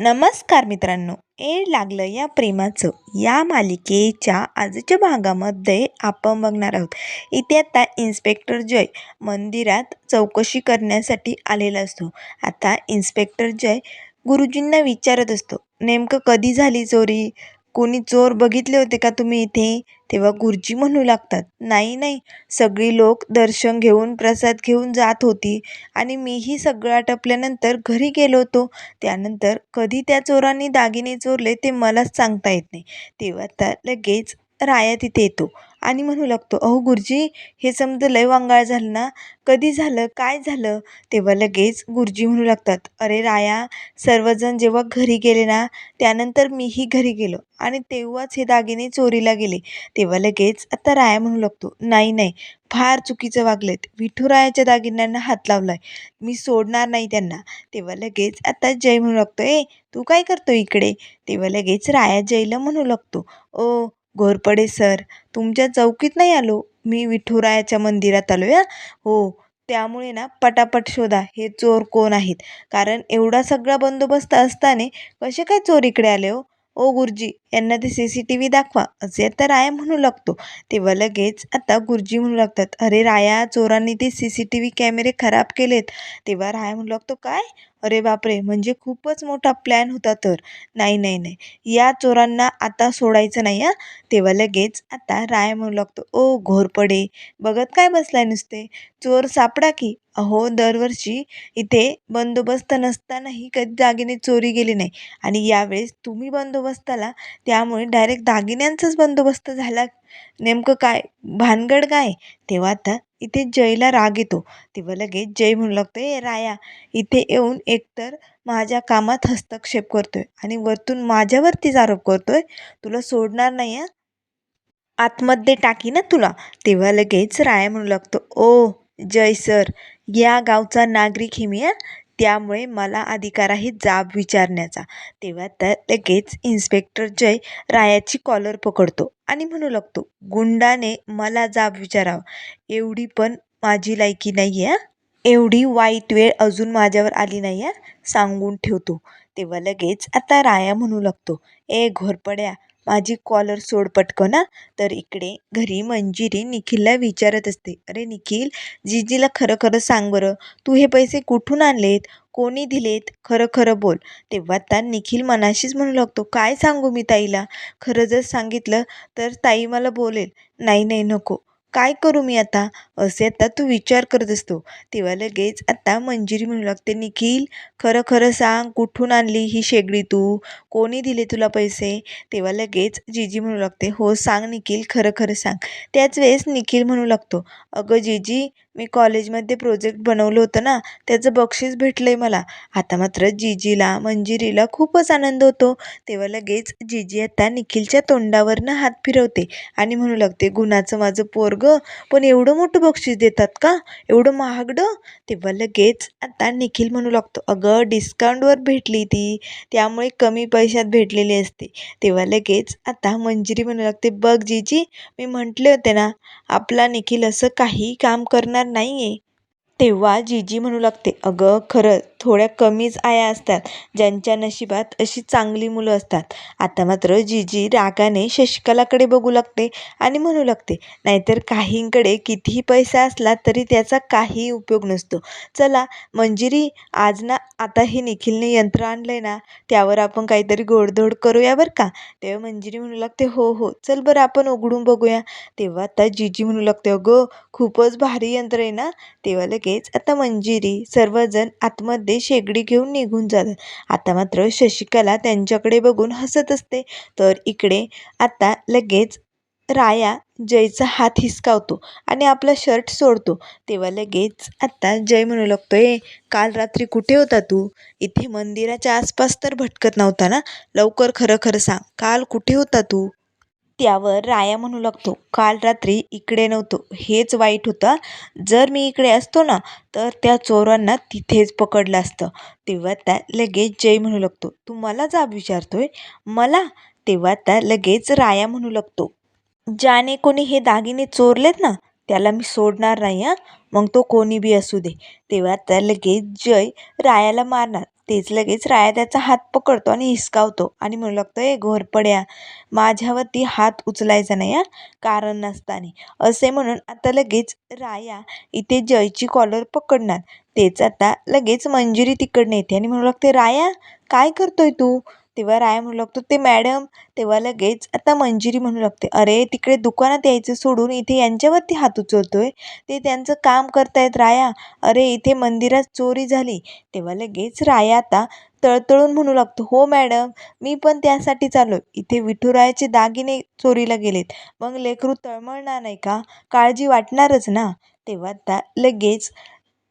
नमस्कार मित्रांनो ए लागलं या प्रेमाचं. या मालिकेच्या आजच्या भागामध्ये आपण बघणार आहोत. इथे आता इन्स्पेक्टर जय मंदिरात चौकशी करण्यासाठी आलेला असतो. आता इन्स्पेक्टर जय गुरुजींना विचारत असतो नेमकं कधी झाली चोरी? कोणी चोर बघितले होते का तुम्ही इथे? तेव्हा गुरुजी म्हणू लागतात नाही नाही. सगळी लोक दर्शन घेऊन प्रसाद घेऊन जात होती आणि मीही सगळं आटपल्यानंतर घरी गेलो होतो. त्यानंतर कधी त्या चोरांनी दागिने चोरले ते मलाच सांगता येत नाही. तेव्हा त्या लगेच राया तिथे येतो. आणि म्हणू लागतो अहो गुरुजी हे समजं लय वांगाळ झालं ना कधी झालं काय झालं? तेव्हा लगेच गुरुजी म्हणू लागतात अरे राया सर्वजण जेव्हा घरी गेले ना त्यानंतर मीही घरी गेलो आणि तेव्हाच हे दागिने चोरीला गेले. तेव्हा लगेच आता राया म्हणू लागतो नाही नाही फार चुकीचं वागलेत. विठुरायाच्या दागिन्यांना हात लावलाय. मी सोडणार नाही त्यांना. तेव्हा लगेच आता जय म्हणू लागतो ए तू काय करतो इकडे? तेव्हा लगेच राया जयला म्हणू लागतो ओ घोरपडे सर. तुमच्या चौकीत नाही आलो? मी विठुरायाच्या मंदिरात आलो या हो. त्यामुळे ना पटापट शोधा. हे चोर कोण आहेत? कारण एवढा सगळा बंदोबस्त असताना कसे काय चोर इकडे आले हो? ओ गुरुजी यांना ते सी सी टी व्ही दाखवा. असे तर राया म्हणू लागतो. तेव्हा लगेच आता गुरुजी म्हणू लागतात. अरे राया चोरांनी ते सी सी टी व्ही कॅमेरे खराब केलेत. तेव्हा राया म्हणू लागतो काय? अरे बापरे म्हणजे खूपच मोठा प्लॅन होता तर. नाही नाही नाही. या चोरांना आता सोडायचं नाही हां. तेव्हा लगेच आता राय म्हणू लागतो ओ घोरपडे बघत काय बसलाय नुसते? चोर सापडा की? अहो दरवर्षी इथे बंदोबस्त नसतानाही कधी दागिने चोरी गेली नाही. आणि यावेळेस तुम्ही बंदोबस्ताला त्यामुळे डायरेक्ट दागिन्यांचाच बंदोबस्त झाला नेमकं काय? भानगड काय? तेव्हा आता इथे जयला राग येतो. तेव्हा लगेच जय म्हणू लागतो ए राया इथे येऊन एकतर माझ्या कामात हस्तक्षेप करतोय आणि वरतून माझ्यावरतीच आरोप करतोय. तुला सोडणार नाही हां? आतमध्ये टाकी ना तुला. तेव्हा लगेच राया म्हणू लागतो ओ जय सर या गावचा नागरिक हे मी त्यामुळे मला अधिकार आहे जाब विचारण्याचा. तेव्हा तर लगेच इन्स्पेक्टर जय रायाची कॉलर पकडतो आणि म्हणू लागतो गुंडाने मला जाब विचारावा. एवढी पण माझी लायकी नाही आहे एवढी वाईट वेळ अजून माझ्यावर आली नाही आहे सांगून ठेवतो. तेव्हा लगेच आता राया म्हणू लागतो ए घोरपड्या माझी कॉलर सोड पटकन ना तर इकडे घरी मंजिरी निखिलला विचारत असते अरे निखिल जीजीला खरं खरं सांग बरं तू हे पैसे कुठून आणलेत? कोणी दिलेत? खरं खरं बोल. तेव्हा त्या निखिल मनाशीच म्हणू लागतो काय सांगू मी ताईला? खरं जर सांगितलं तर ताई मला बोलेल. नाही नाही नको. काय करू मी आता? असे आता तू विचार करत असतो. तेव्हा लगेच आता मंजिरी म्हणू लागते निखिल खरं खरं सांग कुठून आणली ही शेगडी तू? कोणी दिले तुला पैसे? तेव्हा लगेच जीजी म्हणू लागते हो सांग निखिल खरं खरं सांग. त्याच वेळेस निखिल म्हणू लागतो अगं जीजी मी कॉलेजमध्ये प्रोजेक्ट बनवलं होतं ना त्याचं बक्षीस भेटलं आहे मला. आता मात्र जीजीला मंजिरीला खूपच आनंद होतो. तेव्हा लगेच जीजी आता निखिलच्या तोंडावरनं हात फिरवते आणि म्हणू लागते गुणाचं माझं पोरगं पण एवढं मोठं बक्षीस देतात का? एवढं महागडं? तेव्हा लगेच आता निखिल म्हणू लागतो अगं डिस्काउंटवर भेटली ती. त्यामुळे कमी पैशात भेटलेली असते. तेव्हा लगेच आता मंजिरी म्हणू लागते बघ जीजी मी म्हटले होते ना आपला निखिल असं काही काम करणार नाही आहे तेव्हा जीजी म्हणू लागते अगं खरं थोड्या कमीच आया असतात ज्यांच्या नशिबात अशी चांगली मुलं असतात. आता मात्र जीजी रागाने शशिकलाकडे बघू लागते आणि म्हणू लागते नाहीतर काहींकडे कितीही पैसा असला तरी त्याचा काही उपयोग नसतो. चला मंजिरी आज ना आता हे निखिलने यंत्र आणलं आहे ना त्यावर आपण काहीतरी गोडधोड करूया बरं का? तेव्हा मंजिरी म्हणू लागते हो हो चल बरं आपण उघडून बघूया. तेव्हा आता जीजी म्हणू लागते अगं खूपच भारी यंत्र आहे ना. तेव्हा लगेच लगेच आता मंजिरी सर्वजण आतमध्ये शेगडी घेऊन निघून जातात. आता मात्र शशिकला त्यांच्याकडे बघून हसत असते. तर इकडे आता लगेच राया जयचा हात हिसकावतो आणि आपला शर्ट सोडतो. तेव्हा लगेच आत्ता जय म्हणू लागतो ए काल रात्री कुठे होता तू? इथे मंदिराच्या आसपास तर भटकत नव्हता ना? लवकर खरं खरं सांग काल कुठे होता तू? त्यावर राया म्हणू लागतो काल रात्री इकडे नव्हतो हेच वाईट होतं. जर मी इकडे असतो ना तर त्या चोरांना तिथेच पकडलं असतं. तेव्हा त्या लगेच जय म्हणू लागतो तू मला जाब विचारतोय? मला? तेव्हा त्या लगेच राया म्हणू लागतो ज्याने कोणी हे दागिने चोरलेत ना त्याला मी सोडणार नाही हां. मग तो कोणी बी असू दे. तेव्हा त्या लगेच जय रायाला मारणार तेच लगेच राया त्याचा हात पकडतो आणि हिसकावतो. आणि म्हणू लागतो ए घोरपड्या माझ्यावरती हात उचलायचा नाही हा? कारण नसताना. असे म्हणून आता लगेच राया इथे जयची कॉलर पकडणार. तेच आता लगेच मंजिरी तिकडनं येते. आणि म्हणू लागते राया काय करतोय तू? तेव्हा राय म्हणू लागतो ते मॅडम तेव्हा लगेच आता मंजिरी म्हणू लागते. अरे तिकडे दुकानात यायचं सोडून इथे यांच्यावरती हात उचलतो आहे ते त्यांचं काम करतायत राया. अरे इथे मंदिरात चोरी झाली. तेव्हा लगेच राया आता तळतळून म्हणू लागतो हो मॅडम मी पण त्यासाठी चाललो इथे विठुरायाचे दागिने चोरीला गेलेत. मग लेकरू तळमळणार नाही का? काळजी वाटणारच ना. तेव्हा आता लगेच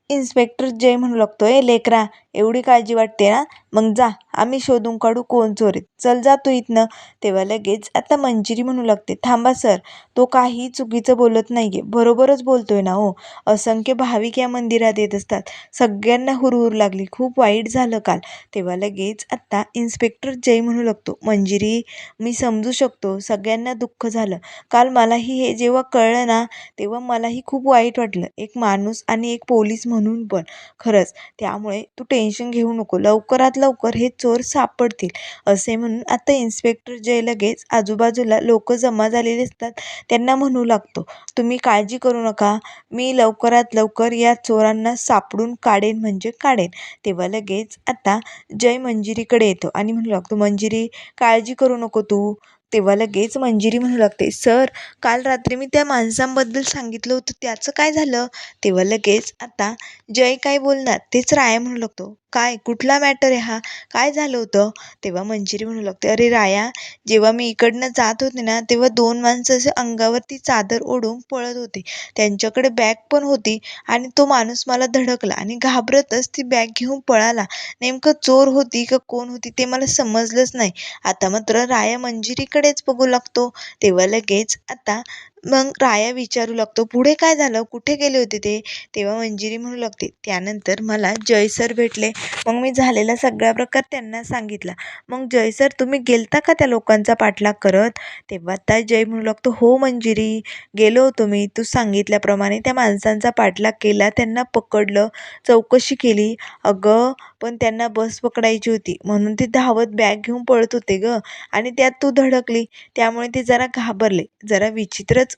इन्स्पेक्टर जय म्हणू लागतो ए लेकरा एवढी काळजी वाटते ना? मग जा आम्ही शोधून काढू कोण चोरीत. चल जा तू इथनं. तेव्हा लगेच आता मंजिरी म्हणू लागते. थांबा सर. तो काही चुकीचं बोलत नाही आहे बरोबरच बोलतोय ना हो. असंख्य भाविक या मंदिरात येत असतात. सगळ्यांना हुरहुर लागली. खूप वाईट झालं काल. तेव्हा लगेच आत्ता इन्स्पेक्टर जय म्हणू लागतो. मंजिरी मी समजू शकतो. सगळ्यांना दुःख झालं. काल मलाही हे जेव्हा कळलं ना तेव्हा मलाही खूप वाईट वाटलं. एक माणूस आणि एक पोलीस म्हणून पण. खरंच त्यामुळे तू टे टेन्शन घेऊ नको. लवकरात लवकर हे चोर सापडतील असे म्हणून आता इन्स्पेक्टर जय लगेच आजूबाजूला लोक जमा झालेले असतात त्यांना म्हणू लागतो तुम्ही काळजी करू नका. मी लवकरात लवकर या चोरांना सापडून काढेन म्हणजे काढेन. तेव्हा लगेच आता जय मंजिरीकडे येतो आणि म्हणू लागतो मंजिरी काळजी करू नको तू. तेव्हा लगेच मंजिरी म्हणू लागते. सर काल रात्री मी त्या माणसांबद्दल सांगितलं होतं त्याचं काय झालं? तेव्हा लगेच आता जय काय बोलणार तेच राया म्हणू लागतो. काय कुठला मॅटर आहे हा? काय झालं होतं? तेव्हा मंजिरी म्हणू लागते अरे राया जेव्हा मी इकडनं जात होते ना तेव्हा दोन माणसं असे अंगावरती चादर ओढून पळत होते. त्यांच्याकडे बॅग पण होती आणि तो माणूस मला धडकला आणि घाबरतच ती बॅग घेऊन पळाला. नेमकं चोर होती का कोण होती ते मला समजलंच नाही. आता मात्र राया मंजिरीकडेच बघू लागतो. तेव्हा लगेच आता मग राया विचारू लागतो पुढे काय झालं? कुठे गेले होते ते? तेव्हा मंजिरी म्हणू लागते त्यानंतर मला जय सर भेटले. मग मी झालेला सगळा प्रकार त्यांना सांगितला. मग जय सर तुम्ही गेलता का त्या लोकांचा पाठलाग करत? तेव्हा त्या जय म्हणू लागतो हो मंजिरी गेलो होतो मी. तू सांगितल्याप्रमाणे त्या माणसांचा पाठलाग केला त्यांना पकडलं चौकशी केली. अगं पण त्यांना बस पकडायची होती. म्हणून ते धावत बॅग घेऊन पळत होते गं. आणि त्यात तू धडकली. त्यामुळे ते जरा घाबरले. जरा विचित्रच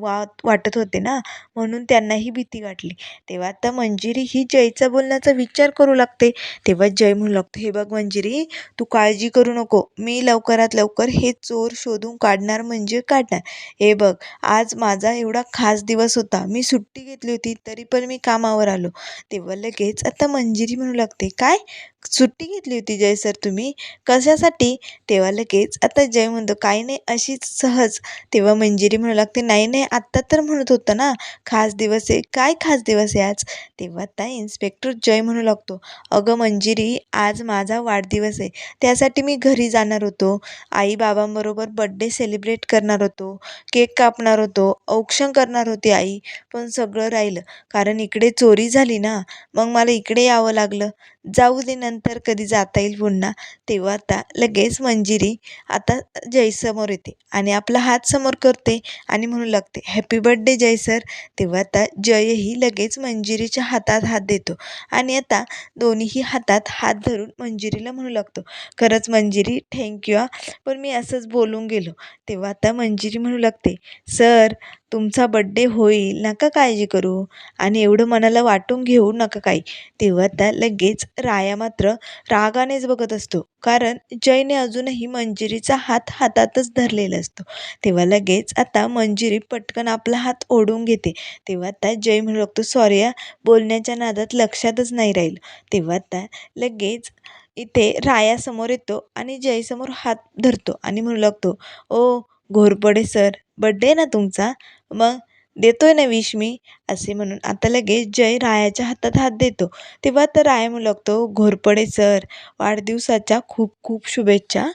वा वाटत होते ना. म्हणून त्यांनाही भीती वाटली. तेव्हा आता मंजिरी ही जयचा बोलण्याचा विचार करू लागते. तेव्हा जय म्हणू लागतो हे बघ मंजिरी तू काळजी करू नको. मी लवकरात लवकर हे चोर शोधून काढणार म्हणजे काढणार. हे बघ आज माझा एवढा खास दिवस होता. मी सुट्टी घेतली होती तरी पण मी कामावर आलो. तेव्हा लगेच आता मंजिरी म्हणू लागते काय सुट्टी घेतली होती जय सर तुम्ही? कशासाठी? तेव्हा लगेच. आता जय म्हणतो काही नाही अशीच सहज. तेव्हा मंजिरी म्हणू लागते नाही नाही आत्ता तर म्हणत होतं ना खास दिवस आहे काय खास दिवस आहे आज? तेव्हा आता इन्स्पेक्टर जय म्हणू लागतो अगं मंजिरी आज माझा वाढदिवस आहे त्यासाठी मी घरी जाणार होतो. आई बाबांबरोबर बड्डे सेलिब्रेट करणार होतो केक कापणार होतो औक्षण करणार होती आई पण सगळं राहिलं. कारण इकडे चोरी झाली ना मग मला इकडे यावं लागलं. जाऊ दे नंतर. नंतर कधी जाता येईल पुन्हा तेव्हा आता लगेच मंजिरी आता जयसमोर येते आणि आपला हात समोर करते आणि म्हणू लागते हॅपी बड्डे जय सर तेव्हा आता जयही लगेच मंजिरीच्या हातात हात देतो आणि आता दोन्हीही हातात हात धरून मंजिरीला म्हणू लागतो खरंच मंजिरी थँक्यू पण मी असंच बोलून गेलो तेव्हा आता मंजिरी म्हणू लागते सर तुमचा बड्डे होईल नका काळजी करू. आणि एवढं मनाला वाटून घेऊ नका काही. तेव्हा त्या लगेच राया मात्र रागानेच बघत असतो. कारण जयने अजूनही मंजिरीचा हात हातातच धरलेला असतो. तेव्हा लगेच आता मंजिरी पटकन आपला हात ओढून घेते. तेव्हा त्या जय म्हणू लागतो सॉरी या बोलण्याच्या नादात लक्षातच नाही राहील. तेव्हा त्या लगेच इथे राया समोर येतो आणि जयसमोर हात धरतो आणि म्हणू लागतो ओ घोरपडे सर. बड्डे ना तुमचा? मग देतोय ना विश मी? असे म्हणून आता लगेच जय रायाच्या हातात हात देतो. तेव्हा तर राय म्हणू लागतो घोरपडे सर. वाढदिवसाच्या खूप खूप शुभेच्छा.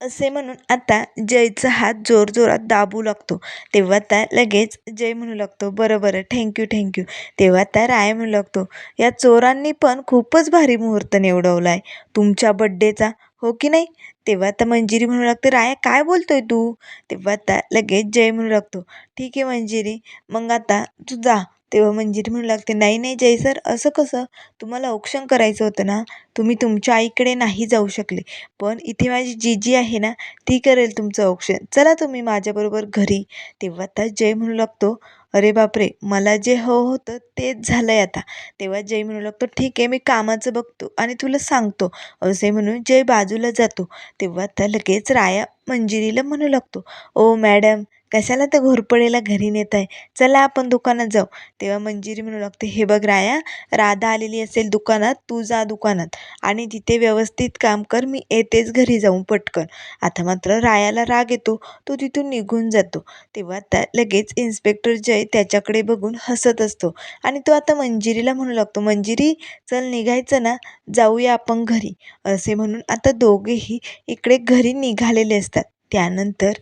असे म्हणून आता जयचा हात जोरजोरात दाबू लागतो. तेव्हा त्या लगेच जय म्हणू लागतो बरं बरं. थँक्यू थँक्यू तेव्हा त्या राय म्हणू लागतो या चोरांनी पण खूपच भारी मुहूर्त निवडवला आहे तुमच्या बड्डेचा हो की नाही? तेव्हा आता मंजिरी म्हणू लागते राया काय बोलतोय तू? तेव्हा आता लगेच जय म्हणू लागतो ठीक आहे मंजिरी मग आता तू जा. तेव्हा मंजिरी म्हणू लागते नाही नाही जय सर असं कसं? तुम्हाला औक्षण करायचं होतं ना तुम्ही तुमच्या आईकडे नाही जाऊ शकले. पण इथे माझी जीजी आहे ना ती करेल तुमचं औक्षण. चला तुम्ही माझ्याबरोबर घरी. तेव्हा आता जय म्हणू लागतो अरे बापरे मला जे हवं होतं तेच झालं आहे आता. तेव्हा जय म्हणू लागतो ठीक आहे मी कामाचं बघतो आणि तुला सांगतो. असे म्हणून जय बाजूला जातो. तेव्हा आता लगेच राया मंजिरीला म्हणू लागतो ओ मॅडम कशाला त्या घोरपडेला घरी नेत आहे चला आपण दुकानात जाऊ. तेव्हा मंजिरी म्हणू लागते हे बघ राया राधा आलेली असेल दुकानात तू जा दुकानात आणि तिथे व्यवस्थित काम कर मी येतेच घरी जाऊन पटकन. आता मात्र रायाला राग येतो तो तिथून निघून जातो. तेव्हा त्या लगेच इन्स्पेक्टर जय त्याच्याकडे बघून हसत असतो आणि तो आता मंजिरीला म्हणू लागतो मंजिरी चल निघायचं ना जाऊया आपण घरी. असे म्हणून आता दोघेही इकडे घरी निघालेले असतात. त्यानंतर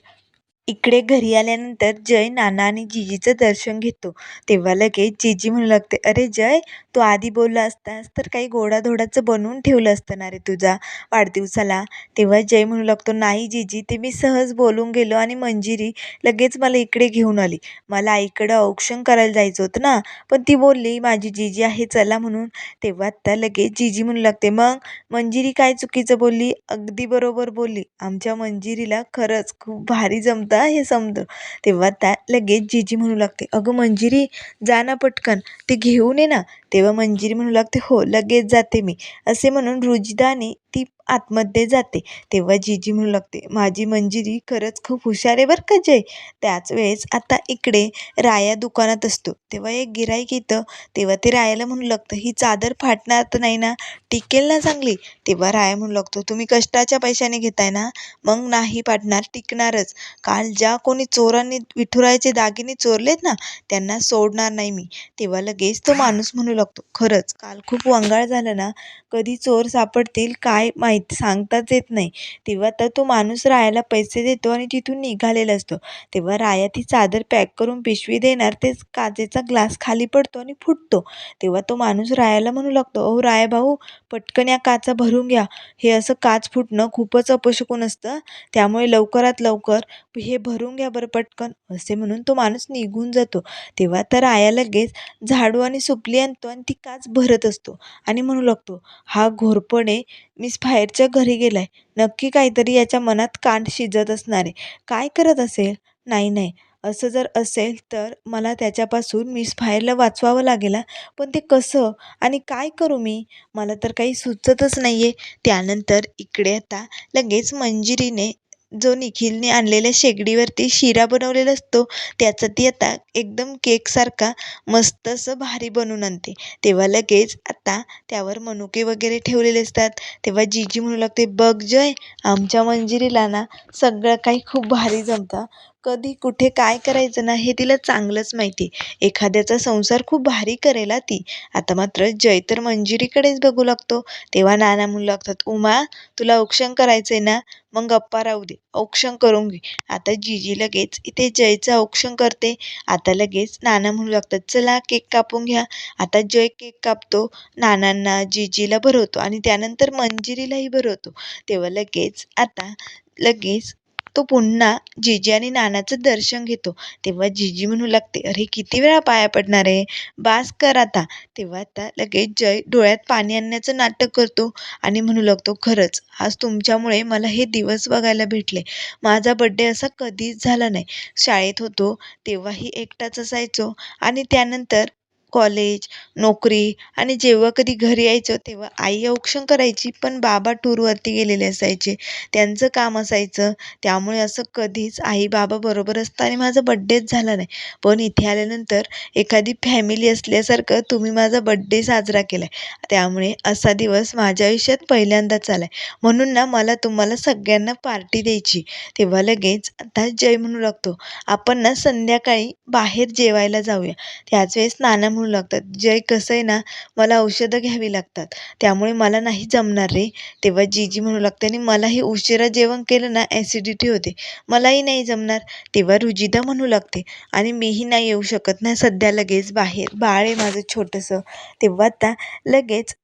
इकडे घरी आल्यानंतर जय नाना आणि जिजीचं दर्शन घेतो. तेव्हा लगेच जिजी म्हणू लागते अरे जय तू आधी बोलला असतास तर काही गोडाधोडाचं बनवून ठेवलं असतं ना रे तुझा वाढदिवसाला? तेव्हा जय म्हणू लागतो नाही जिजी ते मी सहज बोलून गेलो आणि मंजिरी लगेच मला इकडे घेऊन आली. मला आईकडं औक्षण करायला जायचं होतं ना पण ती बोलली माझी जिजी आहे चला म्हणून. तेव्हा आत्ता लगेच जिजी म्हणू लागते मग मंजिरी काय चुकीचं बोलली? अगदी बरोबर बोलली. आमच्या मंजिरीला खरंच खूप भारी जमतं. होता हे समजं तेव्हा त्या लगेच जीजी म्हणू लागते अगं मंजिरी जा ना पटकन ते घेऊन ये ना तेव्हा मंजिरी म्हणू लागते हो लगेच जाते मी. असे म्हणून रुजिदाने ती आतमध्ये जाते. तेव्हा जीजी म्हणू लागते माझी मंजिरी खरंच खूप हुशार आहे बरं का जय. त्याच वेळेस आता इकडे राया दुकानात असतो. तेव्हा एक गिराईक येतं. तेव्हा ते रायाला म्हणू लागतं ही चादर फाटणार तर नाही ना? टिकेल ना चांगली? तेव्हा राया म्हणू लागतो तुम्ही कष्टाच्या पैशाने घेताय ना? मग नाही फाटणार टिकणारच. काल ज्या कोणी चोरांनी विठुरायाचे दागिने चोरलेत ना त्यांना सोडणार नाही मी. तेव्हा लगेच तो माणूस म्हणू लागतो लागतो खरंच काल खूप वंगाळ झालं ना? कधी चोर सापडतील काय माहीत सांगताच येत नाही. तेव्हा तर तो माणूस रायाला पैसे देतो आणि तिथून निघालेला असतो. तेव्हा राया ती चादर पॅक करून पिशवी देणार तेच काचेचा ग्लास खाली पडतो आणि फुटतो. तेव्हा तो माणूस रायाला म्हणू लागतो अहो राया भाऊ पटकन या काचा भरून घ्या. हे असं काच फुटणं खूपच अपशकून असतं त्यामुळे लवकरात लवकर हे भरून घ्या बरं पटकन असे म्हणून तो माणूस निघून जातो. तेव्हा तर राया लगेच झाडू आणि सुपली आणतो आणि ती काच भरत असतो. आणि म्हणू लागतो हा घोरपणे मिस फायरच्या घरी गेलाय. नक्की काहीतरी याच्या मनात कांड शिजत असणार आहे. काय करत असेल? नाही नाही. असं जर असेल तर मला त्याच्यापासून मिस फायरला वाचवावं लागेल पण ते कसं आणि काय करू मी? मला तर काही सुचतच नाही आहे त्यानंतर इकडे आता लगेच मंजिरीने जो निखिलने आणलेल्या शेगडीवरती शिरा बनवलेला असतो त्याचं ती आता एकदम केकसारखा मस्त असं भारी बनवून आणते. तेव्हा लगेच आता त्यावर मनुके वगैरे ठेवलेले असतात. तेव्हा जीजी म्हणू लागते बघ जय आमच्या मंजिरीला ना सगळं काही खूप भारी जमतं. कधी कुठे काय करायचं ना हे तिला चांगलंच माहिती. एखाद्याचा संसार खूप भारी करेला ती. आता मात्र जय तर मंजिरीकडेच बघू लागतो. तेव्हा नाना म्हणू लागतात उमा तुला औक्षण करायचं आहे ना? मग गप्पा राहू दे औक्षण करून घे. आता जीजी लगेच इथे जयचं औक्षण करते. आता लगेच नाना म्हणू लागतात चला केक कापून घ्या. आता जय केक कापतो नानांना जीजीला भरवतो आणि त्यानंतर मंजिरीलाही भरवतो. तेव्हा लगेच आता लगेच तो पुन्हा जीजी आणि नानाचं दर्शन घेतो. तेव्हा जीजी म्हणू लागते अरे किती वेळा पाया पडणार आहे? बास कर आता. तेव्हा आता लगेच जय डोळ्यात पाणी आणण्याचं नाटक करतो आणि म्हणू लागतो खरंच आज तुमच्यामुळे मला हे दिवस बघायला भेटले. माझा बड्डे असा कधीच झाला नाही. शाळेत होतो तेव्हाही एकटाच असायचो आणि त्यानंतर कॉलेज नोकरी आणि जेव्हा कधी घरी यायचो तेव्हा आई औक्षण करायची पण बाबा टूरवरती गेलेले असायचे. त्यांचं काम असायचं. त्यामुळे असं कधीच आई बाबा बरोबर असताना माझा बड्डेच झाला नाही. पण इथे आल्यानंतर एखादी फॅमिली असल्यासारखं तुम्ही माझा बड्डे साजरा केला आहे त्यामुळे असा दिवस माझ्या आयुष्यात पहिल्यांदाच आला आहे म्हणून ना मला तुम्हाला सगळ्यांना पार्टी द्यायची. तेव्हा लगेच आता जय म्हणू लागतो. आपण ना संध्याकाळी बाहेर जेवायला जाऊया. त्याच वेळेस नाना म्हणू लागतात. जे कसं आहे ना मला औषधं घ्यावी लागतात. त्यामुळे मला नाही जमणार रे. तेव्हा जीजी म्हणू लागते आणि मलाही उशिरा जेवण केलं ना ॲसिडिटी होते. मलाही नाही जमणार. तेव्हा रुजिदा म्हणू लागते आणि मीही नाही येऊ शकत ना सध्या लगेच बाहेर. बाळ आहे माझं छोटंसं. तेव्हा आता लगेच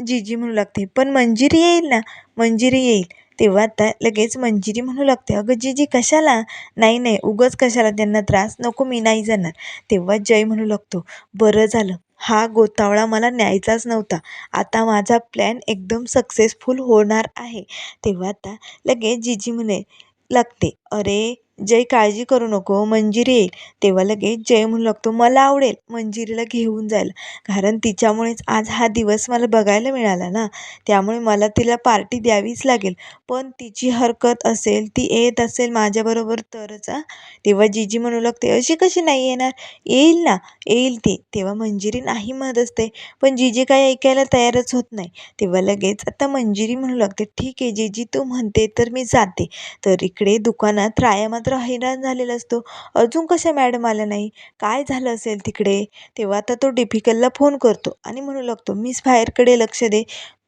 जीजी म्हणू लागते पण मंजिरी येईल ना? मंजिरी येईल. तेव्हा आता लगेच मंजिरी म्हणू लागते. अगं जीजी कशाला? नाही नाही उगाच कशाला त्यांना त्रास? नको मी नाही जाणार. तेव्हा जय म्हणू लागतो बरं झालं. हा गोतावळा मला न्यायचाच नव्हता. आता माझा प्लॅन एकदम सक्सेसफुल होणार आहे. तेव्हा आता लगेच जीजी म्हणे लागते अरे जय काळजी करू नको मंजिरी येईल. तेव्हा लगेच जय म्हणू लागतो मला आवडेल. मंजिरीला घेऊन जायला. कारण तिच्यामुळेच आज हा दिवस मला बघायला मिळाला ना. त्यामुळे मला तिला पार्टी द्यावीच लागेल. पण तिची हरकत असेल ती येत असेल माझ्याबरोबर तरच आ तेव्हा जीजी म्हणू लागते अशी कशी नाही येणार? येईल ना येईल ती. तेव्हा मंजिरी नाही म्हणत असते. पण जीजी काही ऐकायला तयारच होत नाही. तेव्हा लगेच आता मंजिरी म्हणू लागते ठीक आहे जीजी तू म्हणते तर मी जाते. तर इकडे दुकानात रायामा मात्र हैराण झालेला असतो. अजून कशा मॅडम आल्या नाही? काय झालं असेल तिकडे? तेव्हा आता तो डिफिकलला फोन करतो आणि म्हणू लागतो मिस फायरकडे लक्ष दे.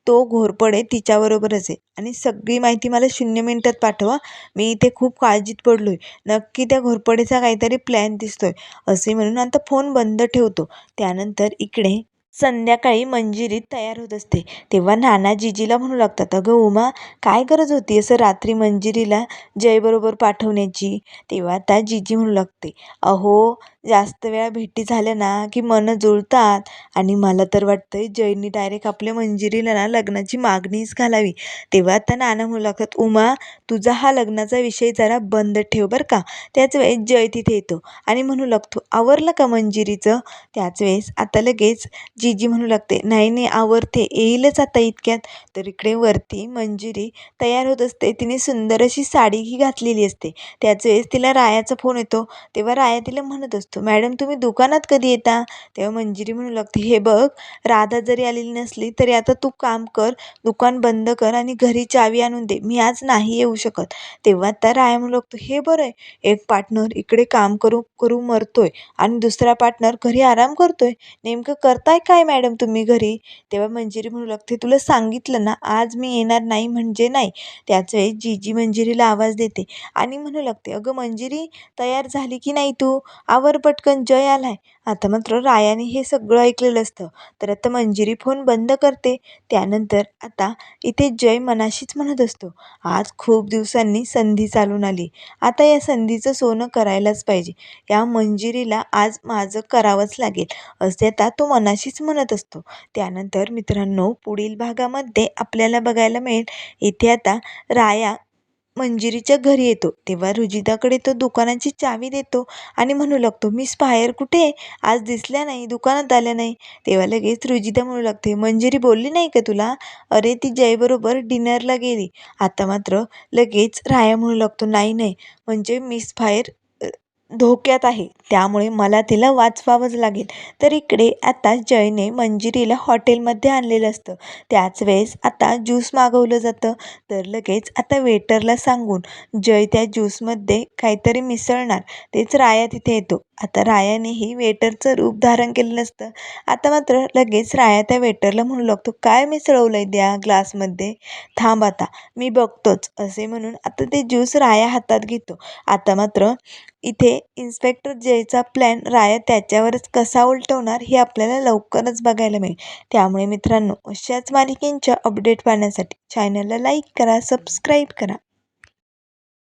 तो घोरपडे तिच्याबरोबरच आहे. आणि सगळी माहिती मला शून्य मिनटात पाठवा. मी इथे खूप काळजीत पडलो आहे नक्की त्या घोरपडेचा काहीतरी प्लॅन दिसतो आहे असे म्हणून आता फोन बंद ठेवतो. त्यानंतर इकडे संध्याकाळी मंजिरी तयार होत असते. तेव्हा नाना जीजीला म्हणू लागतात अगं उमा काय गरज होती असं रात्री मंजिरीला जयबरोबर पाठवण्याची? तेव्हा त्या जिजी म्हणू लागते अहो जास्त वेळा भेटी झाल्या ना की मनं जुळतात. आणि मला तर वाटतं आहे जयनी डायरेक्ट आपल्या मंजिरीला ना लग्नाची मागणीच घालावी. तेव्हा आता नाना मुलाखत उमा तुझा हा लग्नाचा विषय जरा बंद ठेव बरं का? त्याच वेळेस जय तिथे येतो. आणि म्हणू लागतो आवरलं का मंजिरीचं? त्याच वेळेस आता लगेच जीजी म्हणू लागते नाही नाही आवरते येईलच आता इतक्यात. तर इकडे वरती मंजिरी तयार होत असते. तिने सुंदर अशी साडीही घातलेली असते. त्याच वेळेस तिला रायाचा फोन येतो. तेव्हा राया तिला म्हणत असतो मॅडम तुम्ही दुकानात कधी येता? तेव्हा मंजिरी म्हणू लागते हे बघ राधा जरी आलेली नसली तरी आता तू काम कर दुकान बंद कर आणि घरी चावी आणून दे. मी आज नाही येऊ शकत. तेव्हा त्या राया म्हणू लागतो हे बरं आहे एक पार्टनर इकडे काम करू करू मरतोय आणि दुसरा पार्टनर घरी आराम करतोय. नेमकं करताय काय मॅडम तुम्ही घरी? तेव्हा मंजिरी म्हणू लागते तुला सांगितलं ना आज मी येणार नाही म्हणजे नाही. त्याच वेळेस जीजी मंजिरीला आवाज देते आणि म्हणू लागते अगं मंजिरी तयार झाली की नाही तू? आवर पटकन जय आलाय. आता मात्र रायाने हे सगळं ऐकलेलं असतं. तर आता मंजिरी फोन बंद करते. त्यानंतर आता इथे जय मनाशीच म्हणत असतो. आज खूप दिवसांनी संधी चालून आली. आता या संधीचं सोनं करायलाच पाहिजे. या मंजिरीला आज माझं करावंच लागेल. असे आता तो मनाशीच म्हणत असतो. त्यानंतर मित्रांनो पुढील भागामध्ये आपल्याला बघायला मिळेल. इथे आता राया मंजिरीच्या घरी येतो. तेव्हा रुजिताकडे तो दुकानाची चावी देतो आणि म्हणू लागतो मिस फायर कुठे आहे? आज दिसल्या नाही दुकानात आल्या नाही. तेव्हा लगेच रुजिता म्हणू लागते मंजिरी बोलली नाही का तुला? अरे ती जयबरोबर डिनरला गेली. आता मात्र लगेच राया म्हणू लागतो नाही नाही. म्हणजे मिस फायर धोक्यात आहे. त्यामुळे मला तिला वाचवावंच लागेल. तर इकडे आता जयने मंजिरीला हॉटेलमध्ये आणलेलं असतं. त्याच वेळेस आता ज्यूस मागवलं जातं. तर लगेच आता वेटरला सांगून जय त्या ज्यूसमध्ये काहीतरी मिसळणार. तेच राया तिथे येतो. आता रायानेही वेटरचं रूप धारण केलेलं असतं आता मात्र लगेच राया त्या वेटरला म्हणू लागतो काय मिसळवलं आहे द्या ग्लासमध्ये? थांब आता मी बघतोच असे म्हणून आता ते ज्यूस राया हातात घेतो. आता मात्र इथे इन्स्पेक्टर जयचा प्लॅन राया त्याच्यावरच कसा उलटवणार हे आपल्याला लवकरच बघायला मिळेल. त्यामुळे मित्रांनो अशाच मालिकेंच्या अपडेट पाहण्यासाठी चॅनलला लाईक करा सबस्क्राईब करा.